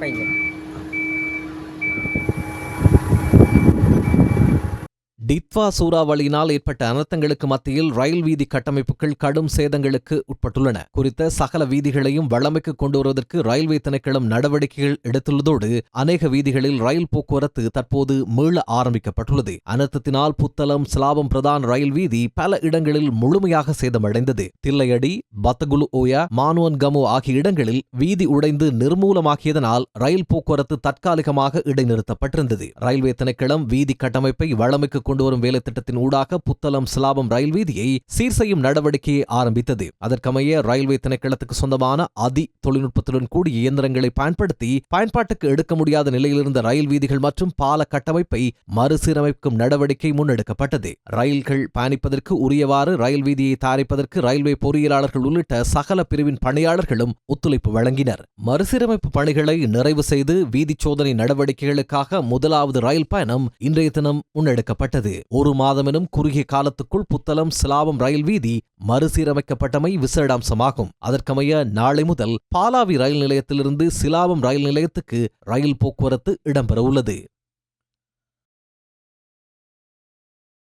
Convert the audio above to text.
ainda. Ditwah சூறாவளியினால் ஏற்பட்ட அனர்த்தங்களுக்கு மத்தியில் ரயில் வீதி கட்டமைப்புகள் கடும் சேதங்களுக்கு உட்பட்டுள்ளன. குறித்த சகல வீதிகளையும் வளமைக்கு கொண்டு வருவதற்கு ரயில்வே திணைக்களம் நடவடிக்கைகள் எடுத்துள்ளதோடு அநேக வீதிகளில் ரயில் போக்குவரத்து தற்போது மீள ஆரம்பிக்கப்பட்டுள்ளது. அனர்த்தத்தினால் புத்தளம் சிலாபம் பிரதான் ரயில் வீதி பல இடங்களில் முழுமையாக சேதமடைந்தது. தில்லையடி பத்தகுலு ஓயா மானுவன் கமோ ஆகிய இடங்களில் வீதி உடைந்து நிர்மூலமாக்கியதனால் ரயில் போக்குவரத்து தற்காலிகமாக இடைநிறுத்தப்பட்டிருந்தது. ரயில்வே திணைக்களம் வீதி கட்டமைப்பை வளமைக்கு கொண்டு வரும் வேலை திட்டத்தின் ஊடாக புத்தளம் சிலாபம் ரயில் வீதியை சீர் செய்யும் நடவடிக்கையை ஆரம்பித்தது. அதற்கமைய ரயில்வே திணைக்களத்துக்கு சொந்தமான அதி தொழில்நுட்பத்துடன் கூடிய இயந்திரங்களை பயன்படுத்தி பயன்பாட்டுக்கு எடுக்க முடியாத நிலையிலிருந்த ரயில் வீதிகள் மற்றும் பால கட்டமைப்பை மறுசீரமைக்கும் நடவடிக்கை முன்னெடுக்கப்பட்டது. ரயில்கள் பயணிப்பதற்கு உரியவாறு ரயில் வீதியை தயாரிப்பதற்கு ரயில்வே பொறியியலாளர்கள் உள்ளிட்ட சகல பிரிவின் பணியாளர்களும் ஒத்துழைப்பு வழங்கினர். மறுசீரமைப்பு பணிகளை நிறைவு செய்து வீதி சோதனை நடவடிக்கைகளுக்காக முதலாவது ரயில் பயணம் இன்றைய தினம் முன்னெடுக்கப்பட்டது. ஒரு மாதமெனும் குறுகிய காலத்துக்குள் புத்தளம் சிலாபம் ரயில் வீதி மறுசீரமைக்கப்பட்டமை விசேடாம்சமாகும். அதற்கமைய நாளை முதல் பாலாவி ரயில் நிலையத்திலிருந்து சிலாபம் ரயில் நிலையத்துக்கு ரயில் போக்குவரத்து இடம்பெறவுள்ளது.